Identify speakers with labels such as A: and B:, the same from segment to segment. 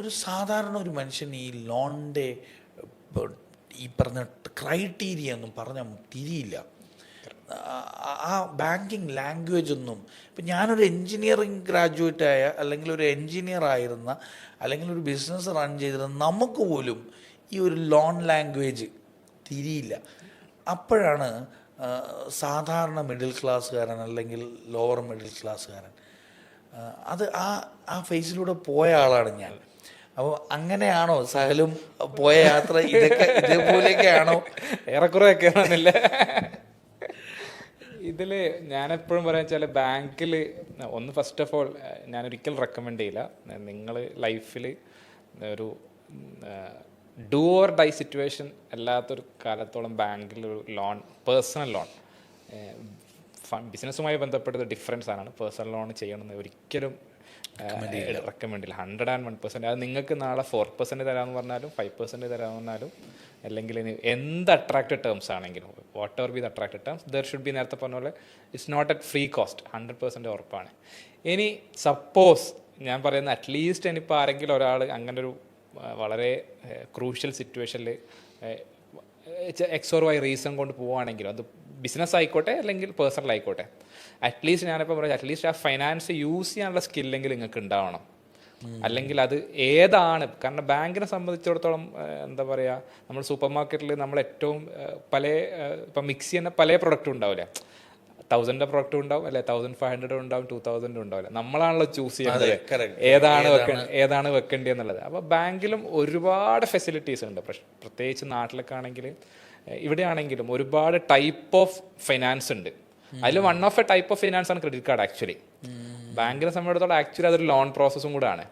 A: ഒരു സാധാരണ ഒരു മനുഷ്യൻ ഈ ലോണിന്റെ ഈ പറഞ്ഞ ക്രൈറ്റീരിയ ഒന്നും പറഞ്ഞാൽ തിരിയില്ല. ആ- ബാങ്കിങ് ലാംഗ്വേജ് ഒന്നും ഇപ്പം ഞാനൊരു എൻജിനീയറിങ് ഗ്രാജുവേറ്റ് ആയ അല്ലെങ്കിൽ ഒരു എൻജിനീയർ ആയിരുന്ന അല്ലെങ്കിൽ ഒരു ബിസിനസ് റൺ ചെയ്തിരുന്ന നമുക്ക് പോലും ഈ ഒരു ലോൺ ലാംഗ്വേജ് തിരിയില്ല. അപ്പോഴാണ് സാധാരണ മിഡിൽ ക്ലാസ്സുകാരൻ അല്ലെങ്കിൽ ലോവർ മിഡിൽ ക്ലാസ്സുകാരൻ അത് ആ ആ ഫേസിലൂടെ പോയ ആളാണ് ഞാൻ. അപ്പോൾ അങ്ങനെയാണോ സഹലും പോയ യാത്ര ഇതൊക്കെ ഇതേപോലെയൊക്കെയാണോ?
B: ഏറെക്കുറെ ഒക്കെ ആണല്ലേ ഇതിൽ ഞാനെപ്പോഴും പറയാൻ വെച്ചാൽ ബാങ്കിൽ ഒന്ന് ഫസ്റ്റ് ഓഫ് ഓൾ ഞാൻ ഒരിക്കലും റെക്കമെൻഡ് ചെയ്യില്ല നിങ്ങൾ ലൈഫിൽ ഒരു ഡു ഓർ ഡൈ സിറ്റുവേഷൻ അല്ലാത്തൊരു കാലത്തോളം ബാങ്കിൽ ലോൺ പേഴ്സണൽ ലോൺ ബിസിനസ്സുമായി ബന്ധപ്പെട്ട ഡിഫറൻസ് ആണ് പേഴ്സണൽ ലോൺ ചെയ്യണമെന്ന് ഒരിക്കലും റെക്കമെൻഡ് ഇല്ല ഹൺഡ്രഡ് ആൻഡ് വൺ പെർസെന്റ് അത് നിങ്ങൾക്ക് നാളെ ഫോർ പെർസെന്റ് തരാമെന്ന് പറഞ്ഞാലും ഫൈവ് പെർസെന്റ് തരാമെന്ന് പറഞ്ഞാലും അല്ലെങ്കിൽ എന്ത് അട്രാക്റ്റഡ് ടേംസ് ആണെങ്കിലും whatever be the attracted terms there should be നേരത്തെ പറഞ്ഞ പോലെ it's not at free cost hundred percent ഉറപ്പാണ്. ഇനി സപ്പോസ് ഞാൻ പറയുന്ന അറ്റ്ലീസ്റ്റ് ഇനിയിപ്പോൾ ആരെങ്കിലും ഒരാൾ അങ്ങനെ ഒരു വളരെ ക്രൂഷ്യൽ സിറ്റുവേഷനിൽ എക്സ് ഓർ വൈ റീസൺ കൊണ്ട് പോവുകയാണെങ്കിലും അത് ബിസിനസ് ആയിക്കോട്ടെ അല്ലെങ്കിൽ പേഴ്സണൽ ആയിക്കോട്ടെ. അറ്റ്ലീസ്റ്റ് ഞാനിപ്പോൾ പറയാം അറ്റ്ലീസ്റ്റ് ആ ഫൈനാൻസ് യൂസ് ചെയ്യാനുള്ള സ്കില്ലെങ്കിൽ നിങ്ങൾക്ക് ഉണ്ടാവണം. അല്ലെങ്കിൽ അത് ഏതാണ്? കാരണം ബാങ്കിനെ സംബന്ധിച്ചിടത്തോളം എന്താ പറയുക നമ്മൾ സൂപ്പർ മാർക്കറ്റിൽ നമ്മൾ ഏറ്റവും പല ഇപ്പം മിക്സ് ചെയ്യുന്ന പല പ്രൊഡക്റ്റും ഉണ്ടാവില്ലേ? തൗസൻഡിന്റെ പ്രൊഡക്റ്റ് ഉണ്ടാവും അല്ലെ തൗസൻഡ് ഫൈവ് ഹൺഡ്രഡ് ഉണ്ടാവും ടു തൗസൻഡ് ഉണ്ടാവില്ല. നമ്മളാണല്ലോ ചൂസ് ചെയ്യുന്നത് ഏതാണ് ഏതാണ് വെക്കേണ്ടത് എന്നുള്ളത്. അപ്പോൾ ബാങ്കിലും ഒരുപാട് ഫെസിലിറ്റീസ് ഉണ്ട്. പ്രത്യേകിച്ച് നാട്ടിലൊക്കെ ആണെങ്കിൽ ഇവിടെ ആണെങ്കിലും ഒരുപാട് ടൈപ്പ് ഓഫ് ഫിനാൻസ് ഉണ്ട്. അതിൽ one of a type of finance ആണ് ക്രെഡിറ്റ് കാർഡ് ആക്ച്വലി ബാങ്കിനെ സംബന്ധിച്ചിടത്തോളം ആക്ച്വലി അതൊരു ലോൺ പ്രോസസ്സും കൂടാണ്.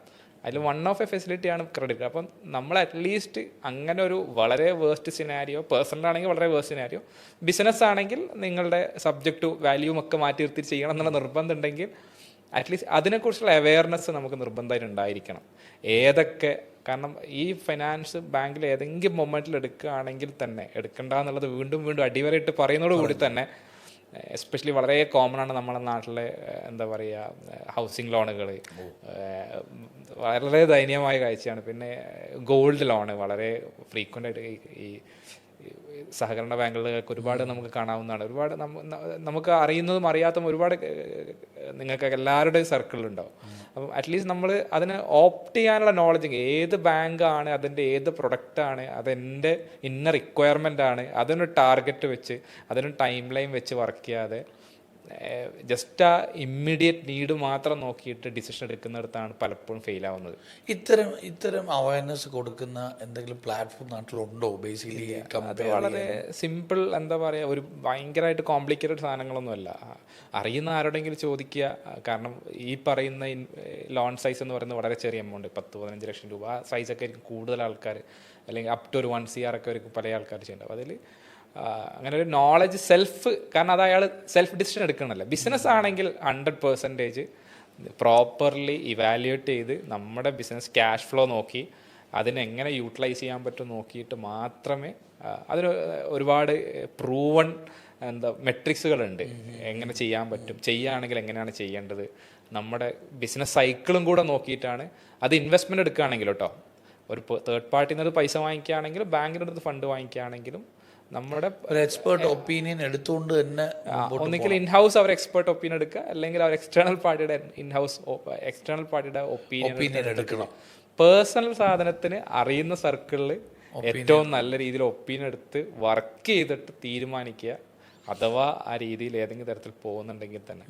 B: അതിൽ വൺ ഓഫ് എ ഫെസിലിറ്റി ആണ് ക്രെഡിറ്റ് അപ്പം നമ്മൾ അറ്റ്ലീസ്റ്റ് അങ്ങനെ ഒരു വളരെ വേസ്റ്റ് സിനാരിയോ പേഴ്സണൽ ആണെങ്കിൽ വളരെ വേസ്റ്റ് സിനാരിയോ ബിസിനസ് ആണെങ്കിൽ നിങ്ങളുടെ സബ്ജക്റ്റ് വാല്യൂം ഒക്കെ മാറ്റി നിർത്തി ചെയ്യണം എന്നുള്ള നിർബന്ധം ഉണ്ടെങ്കിൽ അറ്റ്ലീസ്റ്റ് അതിനെക്കുറിച്ചുള്ള അവയർനെസ് നമുക്ക് നിർബന്ധമായിട്ട് ഉണ്ടായിരിക്കണം. ഏതൊക്കെ കാരണം ഈ ഫിനാൻസ് ബാങ്കിൽ ഏതെങ്കിലും മൊമെന്റിൽ എടുക്കുകയാണെങ്കിൽ തന്നെ എടുക്കണ്ട എന്നുള്ളത് വീണ്ടും വീണ്ടും അടിവരയിട്ട് പറയുന്നതോടുകൂടി തന്നെ എസ്പെഷ്യലി വളരെ കോമൺ ആണ് നമ്മുടെ നാട്ടിലെ എന്താ പറയുക ഹൗസിംഗ് ലോണുകൾ വളരെ ദയനീയമായ കാഴ്ചയാണ്. പിന്നെ ഗോൾഡ് ലോണ് വളരെ ഫ്രീക്വന്റ് ആയിട്ട് ഈ- സഹകരണ ബാങ്കുകളിലൊക്കെ ഒരുപാട് നമുക്ക് കാണാവുന്നതാണ്. ഒരുപാട് നമുക്ക് അറിയുന്നതും അറിയാത്തതും ഒരുപാട് നിങ്ങൾക്ക് എല്ലാവരുടെയും സർക്കിളിലുണ്ടാവും അപ്പം അറ്റ്ലീസ്റ്റ് നമ്മൾ അതിന് ഓപ്റ്റ് ചെയ്യാനുള്ള നോളജ് ഏത് ബാങ്കാണ് അതിന്റെ ഏത് പ്രൊഡക്റ്റാണ് അതെന്റെ ഇന്ന റിക്വയർമെന്റ് ആണ് അതിനൊരു ടാർഗറ്റ് വെച്ച് അതിനൊരു ടൈം ലൈൻ വെച്ച് വർക്ക് ചെയ്യാതെ ജസ്റ്റ് ആ ഇമ്മീഡിയറ്റ് നീഡ് മാത്രം നോക്കിയിട്ട് ഡിസിഷൻ എടുക്കുന്നിടത്താണ് പലപ്പോഴും ഫെയിൽ ആവുന്നത്.
A: ഇത്തരം ഇത്തരം അവയർനെസ് കൊടുക്കുന്ന എന്തെങ്കിലും പ്ലാറ്റ്ഫോം നാട്ടിലുണ്ടോ? ബേസിക്കലി
B: അത് വളരെ സിമ്പിൾ എന്താ പറയുക ഒരു ഭയങ്കരമായിട്ട് കോംപ്ലിക്കേറ്റഡ് സാധനങ്ങളൊന്നുമല്ല. അറിയുന്ന ആരോടെങ്കിലും ചോദിക്കുക. കാരണം ഈ പറയുന്ന ലോൺ സൈസ് എന്ന് പറയുന്നത് വളരെ ചെറിയ എമൗണ്ട് പത്ത് പതിനഞ്ച് ലക്ഷം രൂപ ആ സൈസൊക്കെ ആയിരിക്കും കൂടുതൽ ആൾക്കാർ അല്ലെങ്കിൽ അപ് ടു ഒരു വൺ സി ആർ ഒക്കെ ആയിരിക്കും പല ആൾക്കാർ ചെയ്യേണ്ടത് അതിൽ അങ്ങനെ ഒരു നോളജ് സെൽഫ് കാരണം അത് അയാൾ സെൽഫ് ഡിസിഷൻ എടുക്കണമല്ലോ. ബിസിനസ് ആണെങ്കിൽ ഹൺഡ്രഡ് പെർസെന്റേജ് പ്രോപ്പർലി ഇവാലുവേറ്റ് ചെയ്ത് നമ്മുടെ ബിസിനസ് ക്യാഷ് ഫ്ലോ നോക്കി അതിനെങ്ങനെ യൂട്ടിലൈസ് ചെയ്യാൻ പറ്റും നോക്കിയിട്ട് മാത്രമേ അതിന് ഒരുപാട് പ്രൂവൺ എന്താ മെട്രിക്സുകളുണ്ട് എങ്ങനെ ചെയ്യാൻ പറ്റും ചെയ്യുകയാണെങ്കിൽ എങ്ങനെയാണ് ചെയ്യേണ്ടത്. നമ്മുടെ ബിസിനസ് സൈക്കിളും കൂടെ നോക്കിയിട്ടാണ് അത് ഇൻവെസ്റ്റ്മെന്റ് എടുക്കുകയാണെങ്കിൽ കേട്ടോ. ഒരു തേർഡ് പാർട്ടിയിൽ നിന്ന് പൈസ വാങ്ങിക്കുകയാണെങ്കിലും ബാങ്കിന്റെ അടുത്ത് ഫണ്ട് വാങ്ങിക്കുകയാണെങ്കിലും നമ്മുടെ
A: എക്സ്പേർട്ട് ഒപ്പീനിയൻ എടുത്തുകൊണ്ട് തന്നെ
B: ഒന്നുകിൽ ഇൻഹൗസ് അവർ എക്സ്പേർട്ട് ഒപ്പീനിയൻ എടുക്കുക അല്ലെങ്കിൽ അവർ എക്സ്റ്റേണൽ പാർട്ടിയുടെ ഇൻഹൗസ് എക്സ്റ്റേണൽ പാർട്ടിയുടെ ഒപ്പീനിയൻ
A: ഒപ്പീനിയൻ എടുക്കണം.
B: പേഴ്സണൽ സാധനത്തിന് അറിയുന്ന സർക്കിളിൽ ഏറ്റവും നല്ല രീതിയിൽ ഒപ്പീനിയൻ എടുത്ത് വർക്ക് ചെയ്തിട്ട് തീരുമാനിക്കുക അഥവാ ആ രീതിയിൽ ഏതെങ്കിലും തരത്തിൽ പോകുന്നുണ്ടെങ്കിൽ തന്നെ.